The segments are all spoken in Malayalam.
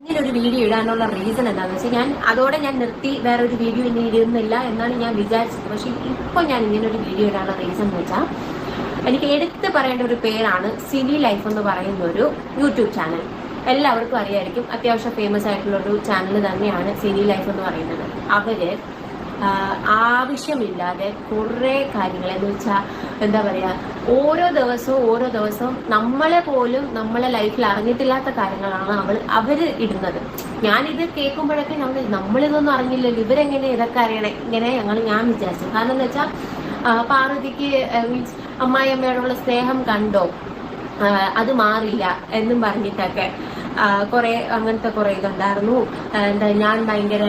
ഇങ്ങനെ ഒരു വീഡിയോ ഇടാനുള്ള റീസൺ എന്താണെന്ന് വെച്ചാൽ ഞാൻ അതോടെ ഞാൻ നിർത്തി വേറെ ഒരു വീഡിയോ ഇനി ഇടുന്നില്ല എന്നാണ് ഞാൻ വിചാരിച്ചത്. പക്ഷെ ഇപ്പോൾ ഞാൻ ഇങ്ങനെ ഒരു വീഡിയോ ഇടാനുള്ള റീസൺ എന്ന് വെച്ചാൽ എനിക്ക് എടുത്ത് പറയേണ്ട ഒരു പേരാണ് സിനി ലൈഫ് എന്ന് പറയുന്ന ഒരു യൂട്യൂബ് ചാനൽ എല്ലാവർക്കും അറിയായിരിക്കും അത്യാവശ്യം ഫേമസ് ആയിട്ടുള്ള ഒരു ചാനൽ തന്നെയാണ് സിനി ലൈഫ് എന്ന് പറയുന്നത്. അവർ ആവശ്യമില്ലാതെ കുറേ കാര്യങ്ങൾ എന്ന് വെച്ചാൽ എന്താ പറയുക ഓരോ ദിവസവും ഓരോ ദിവസവും നമ്മളെ പോലും നമ്മളെ ലൈഫിൽ അറിഞ്ഞിട്ടില്ലാത്ത കാര്യങ്ങളാണ് അവൾ അവർ ഇടുന്നത്. ഞാനിത് കേൾക്കുമ്പോഴൊക്കെ നമ്മൾ നമ്മളിതൊന്നും അറിഞ്ഞില്ലല്ലോ ഇവരെങ്ങനെ ഇതൊക്കെ അറിയണേ? ഇങ്ങനെ ഞങ്ങൾ ഞാൻ വിചാരിച്ചു. കാരണം എന്ന് വെച്ചാൽ പാർവതിക്ക് മീൻസ് അമ്മായിയമ്മയോടുള്ള സ്നേഹം കണ്ടോ? അത് മാറില്ല എന്നും പറഞ്ഞിട്ടൊക്കെ കുറെ അങ്ങനത്തെ കുറെ ഇതുണ്ടായിരുന്നു. എന്താ ഞാൻ ഭയങ്കര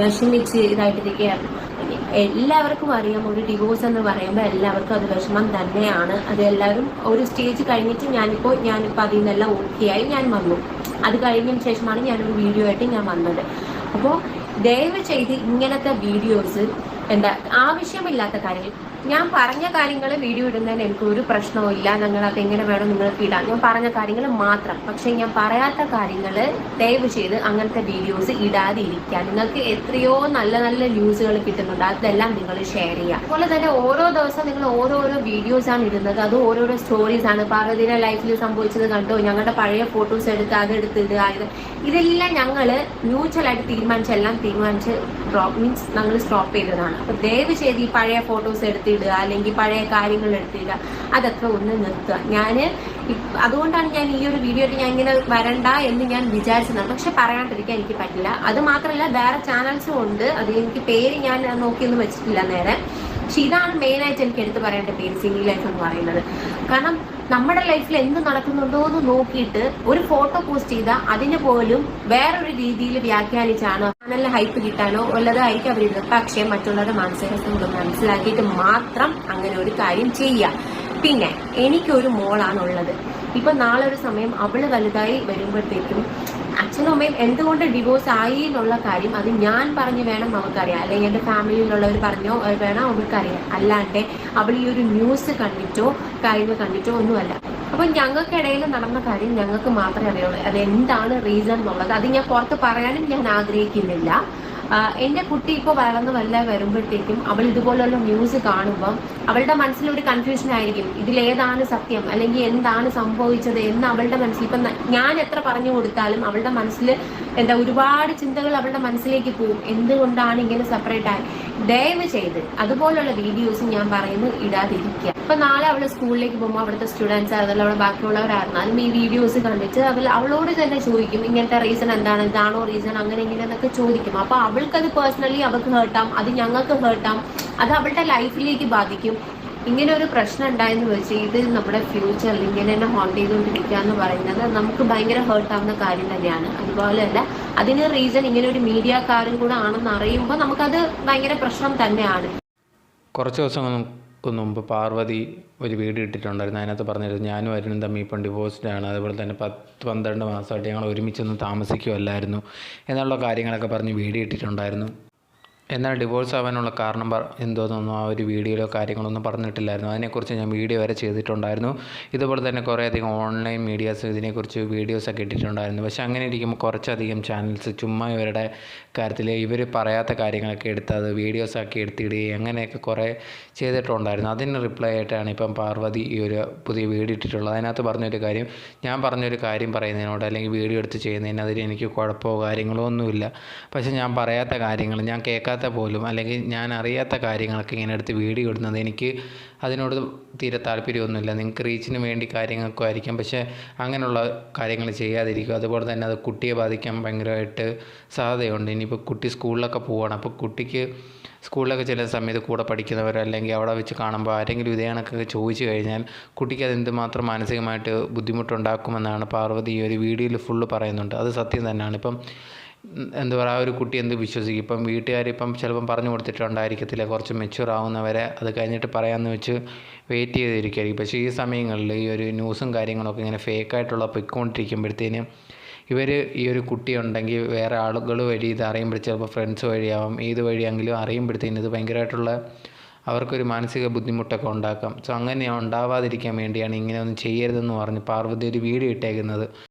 വിഷമിച്ച് ഇതായിട്ടിരിക്കുകയായിരുന്നു. എല്ലാവർക്കും അറിയാം. ഒരു ഡിവോഴ്സ് എന്ന് പറയുമ്പോൾ എല്ലാവർക്കും അത് വിഷമം തന്നെയാണ്. അത് എല്ലാവരും ഒരു സ്റ്റേജ് കഴിഞ്ഞിട്ട് ഞാനിപ്പോൾ ഞാനിപ്പോൾ അതിൽ നിന്നെല്ലാം ഓക്കെ ആയി ഞാൻ വന്നു. അത് കഴിഞ്ഞതിന് ശേഷമാണ് ഞാനൊരു വീഡിയോ ആയിട്ട് ഞാൻ വന്നത്. അപ്പോൾ ദയവ് ചെയ്ത് ഇങ്ങനത്തെ വീഡിയോസ് എന്താ ആവശ്യമില്ലാത്ത കാര്യങ്ങൾ. ഞാൻ പറഞ്ഞ കാര്യങ്ങൾ വീഡിയോ ഇടുന്നതിന് എനിക്ക് ഒരു പ്രശ്നവും ഇല്ല. അത് എങ്ങനെ വേണം നിങ്ങൾക്ക് ഇടാം ഞാൻ പറഞ്ഞ കാര്യങ്ങൾ മാത്രം. പക്ഷെ ഞാൻ പറയാത്ത കാര്യങ്ങൾ ദയവ് ചെയ്ത് അങ്ങനത്തെ വീഡിയോസ് ഇടാതെ ഇരിക്കുക. നിങ്ങൾക്ക് എത്രയോ നല്ല നല്ല ന്യൂസുകൾ കിട്ടുന്നുണ്ട്. അതെല്ലാം നിങ്ങൾ ഷെയർ ചെയ്യുക. അതുപോലെ തന്നെ ഓരോ ദിവസം നിങ്ങൾ ഓരോരോ വീഡിയോസ് ആണ് ഇടുന്നത്. അത് ഓരോരോ സ്റ്റോറീസ് ആണ്. പാർവതിയുടെ ലൈഫിൽ സംഭവിച്ചത് കണ്ടോ? ഞങ്ങളുടെ പഴയ ഫോട്ടോസ് എടുത്ത് അത് ഇടുക ഇത് ഇതെല്ലാം ഞങ്ങൾ മ്യൂച്വലായിട്ട് തീരുമാനിച്ചെല്ലാം തീരുമാനിച്ച് മീൻസ് ഞങ്ങൾ സ്റ്റോപ്പ് ചെയ്തതാണ്. അപ്പോൾ ദയവ് ചെയ്ത് ഈ പഴയ ഫോട്ടോസ് എടുത്തിടുക അല്ലെങ്കിൽ പഴയ കാര്യങ്ങൾ എടുത്തിടുക. അതൊക്കെ ഒന്ന് നിർത്തുക. ഞാൻ അതുകൊണ്ടാണ് ഞാൻ ഈ ഒരു വീഡിയോ ഞാൻ ഇങ്ങനെ വരണ്ട എന്ന് ഞാൻ വിചാരിച്ചത് പക്ഷെ പറയാണ്ടിരിക്കാൻ എനിക്ക് പറ്റില്ല. അത് മാത്രമല്ല വേറെ ചാനൽസും ഉണ്ട്. അത് എനിക്ക് പേര് ഞാൻ നോക്കിയൊന്നും വെച്ചിട്ടില്ല നേരെ. പക്ഷെ ഇതാണ് മെയിനായിട്ട് എനിക്ക് എടുത്തു പറയേണ്ട പേര് സിംഗിൾ ലൈഫ് എന്ന് പറയുന്നത്. കാരണം നമ്മുടെ ലൈഫിൽ എന്ത് നടക്കുന്നുണ്ടോ എന്ന് നോക്കിയിട്ട് ഒരു ഫോട്ടോ പോസ്റ്റ് ചെയ്താൽ അതിന് പോലും വേറൊരു രീതിയിൽ വ്യാഖ്യാനിച്ചാണ് നല്ല ഹൈപ്പ് കിട്ടാനോ ഉള്ളതായിരിക്കും അവരിടുന്നത് പക്ഷേ മറ്റുള്ളവരുടെ മാനസികാവസ്ഥ മനസ്സിലാക്കിയിട്ട് മാത്രം അങ്ങനെ ഒരു കാര്യം ചെയ്യാം. പിന്നെ എനിക്കൊരു മോളാണുള്ളത്. ഇപ്പൊ നാളെ ഒരു സമയം അവൾ വലുതായി വരുമ്പോഴത്തേക്കും അച്ഛനും അമ്മയും എന്തുകൊണ്ട് ഡിവോഴ്സ് ആയി എന്നുള്ള കാര്യം അത് ഞാൻ പറഞ്ഞു വേണം അവൾക്കറിയാം അല്ലെങ്കിൽ എന്റെ ഫാമിലിയിലുള്ളവർ പറഞ്ഞോ വേണം അവൾക്കറിയാം അല്ലാണ്ട് അവൾ ഈ ഒരു ന്യൂസ് കണ്ടിട്ടോ കാര്യങ്ങൾ കണ്ടിട്ടോ ഒന്നുമല്ല. അപ്പൊ ഞങ്ങൾക്കിടയിൽ നടന്ന കാര്യം ഞങ്ങൾക്ക് മാത്രമേ അറിയുള്ളൂ. അത് എന്താണ് റീസൺ എന്നുള്ളത്. അത് ഞാൻ പുറത്ത് പറയാനും ഞാൻ ആഗ്രഹിക്കുന്നില്ല. എന്റെ കുട്ടി ഇപ്പോൾ വളർന്ന് വല്ല വരുമ്പോഴത്തേക്കും അവൾ ഇതുപോലുള്ള ന്യൂസ് കാണുമ്പോൾ അവളുടെ മനസ്സിൽ ഒരു കൺഫ്യൂഷൻ ആയിരിക്കും ഇതിലേതാണ് സത്യം? അല്ലെങ്കിൽ എന്താണ് സംഭവിച്ചത് എന്ന് അവളുടെ മനസ്സിൽ. ഇപ്പം ഞാൻ എത്ര പറഞ്ഞു കൊടുത്താലും അവളുടെ മനസ്സിൽ എന്താ ഒരുപാട് ചിന്തകൾ അവളുടെ മനസ്സിലേക്ക് പോകും എന്തുകൊണ്ടാണ് ഇങ്ങനെ സെപ്പറേറ്റ് ആയി? ദയവ് ചെയ്ത് അതുപോലുള്ള വീഡിയോസ് ഞാൻ പറയുന്നു ഇടാതിരിക്കുക. ഇപ്പൊ നാളെ അവൾ സ്കൂളിലേക്ക് പോകുമ്പോൾ അവിടുത്തെ സ്റ്റുഡൻസ് അതല്ല അവിടെ ബാക്കിയുള്ളവരായിരുന്നാലും ഈ വീഡിയോസ് കണ്ടിട്ട് അവൾ അവളോട് തന്നെ ചോദിക്കും ഇങ്ങനത്തെ റീസൺ എന്താണ്? ഇതാണോ റീസൺ അങ്ങനെ ഇങ്ങനെ എന്നൊക്കെ ചോദിക്കും. അപ്പൊ അവൾക്കത് പേഴ്സണലി അവൾക്ക് ഹേർട്ടാം അത് ഞങ്ങൾക്ക് ഹേർട്ടാം അത് അവളുടെ ലൈഫിലേക്ക് ബാധിക്കും. ഇങ്ങനെ ഒരു പ്രശ്നം ഉണ്ടായെന്ന് വെച്ച് ഇത് നമ്മുടെ ഫ്യൂച്ചറിൽ ഇങ്ങനെ തന്നെ ഹോണ്ട് ചെയ്തുകൊണ്ടിരിക്കുക എന്ന് പറയുന്നത് നമുക്ക് ഭയങ്കര ഹേർട്ട് ആവുന്ന കാര്യം തന്നെയാണ്. അതുപോലെ തന്നെ അതിന് റീസൺ ഇങ്ങനെ ഒരു മീഡിയക്കാരും കൂടെ ആണെന്ന് അറിയുമ്പോൾ നമുക്കത് ഭയങ്കര പ്രശ്നം തന്നെയാണ്. കുറച്ച് ദിവസങ്ങൾക്ക് മുമ്പ് പാർവതി ഒരു വീഡിയോ ഇട്ടിട്ടുണ്ടായിരുന്നു. അതിനകത്ത് പറഞ്ഞിരുന്നു ഞാനും അരുണും തമ്മിൽ ഇപ്പം ഡിവോഴ്സ്ഡ് ആണ്. അതുപോലെ തന്നെ പത്ത് പന്ത്രണ്ട് മാസമായിട്ട് ഞങ്ങൾ ഒരുമിച്ചൊന്നും താമസിക്കുമല്ലായിരുന്നു എന്നുള്ള കാര്യങ്ങളൊക്കെ പറഞ്ഞ് വീഡിയോ ഇട്ടിട്ടുണ്ടായിരുന്നു. എന്നാൽ ഡിവോഴ്സ് ആവാനുള്ള കാരണം എന്തോന്നൊന്നും ആ ഒരു വീഡിയോയിലോ കാര്യങ്ങളൊന്നും പറഞ്ഞിട്ടില്ലായിരുന്നു. അതിനെക്കുറിച്ച് ഞാൻ വീഡിയോ വരെ ചെയ്തിട്ടുണ്ടായിരുന്നു. ഇതുപോലെ തന്നെ കുറേയധികം ഓൺലൈൻ മീഡിയാസ് ഇതിനെക്കുറിച്ച് വീഡിയോസൊക്കെ ഇട്ടിട്ടുണ്ടായിരുന്നു. പക്ഷേ അങ്ങനെ ഇരിക്കുമ്പോൾ കുറച്ചധികം ചാനൽസ് ചുമ്മാ ഇവരുടെ കാര്യത്തിൽ ഇവർ പറയാത്ത കാര്യങ്ങളൊക്കെ എടുത്ത് അത് വീഡിയോസാക്കി എടുത്തിടുകയും അങ്ങനെയൊക്കെ കുറേ ചെയ്തിട്ടുണ്ടായിരുന്നു. അതിന് റിപ്ലൈ ആയിട്ടാണ് ഇപ്പം പാർവതി ഈ ഒരു പുതിയ വീഡിയോ ഇട്ടിട്ടുള്ളത്. അതിനകത്ത് പറഞ്ഞൊരു കാര്യം ഞാൻ പറഞ്ഞൊരു കാര്യം പറയുന്നതിനോട് അല്ലെങ്കിൽ വീഡിയോ എടുത്ത് ചെയ്യുന്നതിന് എനിക്ക് കുഴപ്പമോ കാര്യങ്ങളോ ഒന്നുമില്ല. പക്ഷേ ഞാൻ പറയാത്ത കാര്യങ്ങൾ ഞാൻ കേൾക്കാത്ത പോലും അല്ലെങ്കിൽ ഞാൻ അറിയാത്ത കാര്യങ്ങളൊക്കെ ഇങ്ങനെ എടുത്ത് വീഡിയോ ഇടുന്നത് എനിക്ക് അതിനോട് തീരെ താല്പര്യമൊന്നുമില്ല. നിങ്ങൾക്ക് റീച്ചിന് വേണ്ടി കാര്യങ്ങൾക്കും ആയിരിക്കാം. പക്ഷേ അങ്ങനെയുള്ള കാര്യങ്ങൾ ചെയ്യാതിരിക്കും അതുപോലെ തന്നെ അത് കുട്ടിയെ ബാധിക്കാൻ ഭയങ്കരമായിട്ട് സാധ്യതയുണ്ട്. ഇനിയിപ്പോൾ കുട്ടി സ്കൂളിലൊക്കെ പോവുകയാണ്. അപ്പോൾ കുട്ടിക്ക് സ്കൂളിലൊക്കെ ചില സമയത്ത് കൂടെ പഠിക്കുന്നവരോ അല്ലെങ്കിൽ അവിടെ വെച്ച് കാണുമ്പോൾ ആരെങ്കിലും ഇതേ ചോദിച്ചു കഴിഞ്ഞാൽ കുട്ടിക്ക് അതെന്തുമാത്രം മാനസികമായിട്ട് ബുദ്ധിമുട്ടുണ്ടാക്കുമെന്നാണ് പാർവതി ഈ ഒരു വീഡിയോയിൽ ഫുള്ള് പറയുന്നുണ്ട്. അത് സത്യം തന്നെയാണ്. ഇപ്പം എന്താ പറയുക ഒരു കുട്ടി എന്ത് വിശ്വസിക്കും? ഇപ്പം വീട്ടുകാരിപ്പം ചിലപ്പം പറഞ്ഞു കൊടുത്തിട്ടുണ്ടായിരിക്കത്തില്ല കുറച്ച് മെച്യൂർ ആവുന്നവരെ അത് കഴിഞ്ഞിട്ട് പറയാമെന്ന് വെച്ച് വെയിറ്റ് ചെയ്തിരിക്കുകയായിരിക്കും. പക്ഷേ ഈ സമയങ്ങളിൽ ഈ ഒരു ന്യൂസും കാര്യങ്ങളൊക്കെ ഇങ്ങനെ ഫേക്കായിട്ടുള്ള പൊയ്ക്കൊണ്ടിരിക്കുമ്പോഴത്തേനും ഇവർ ഈ ഒരു കുട്ടി ഉണ്ടെങ്കിൽ വേറെ ആളുകൾ വഴി ഇത് അറിയുമ്പോൾ ചിലപ്പോൾ ഫ്രണ്ട്സ് വഴിയാവും. ഏത് വഴിയെങ്കിലും അറിയുമ്പോഴത്തേനും ഇത് ഭയങ്കരമായിട്ടുള്ള അവർക്കൊരു മാനസിക ബുദ്ധിമുട്ടൊക്കെ ഉണ്ടാക്കാം. സോ അങ്ങനെ ഉണ്ടാവാതിരിക്കാൻ വേണ്ടിയാണ് ഇങ്ങനെ ഒന്നും ചെയ്യരുതെന്ന് പറഞ്ഞ് പാർവതി ഒരു വീഡിയോ ഇട്ടേക്കുന്നത്.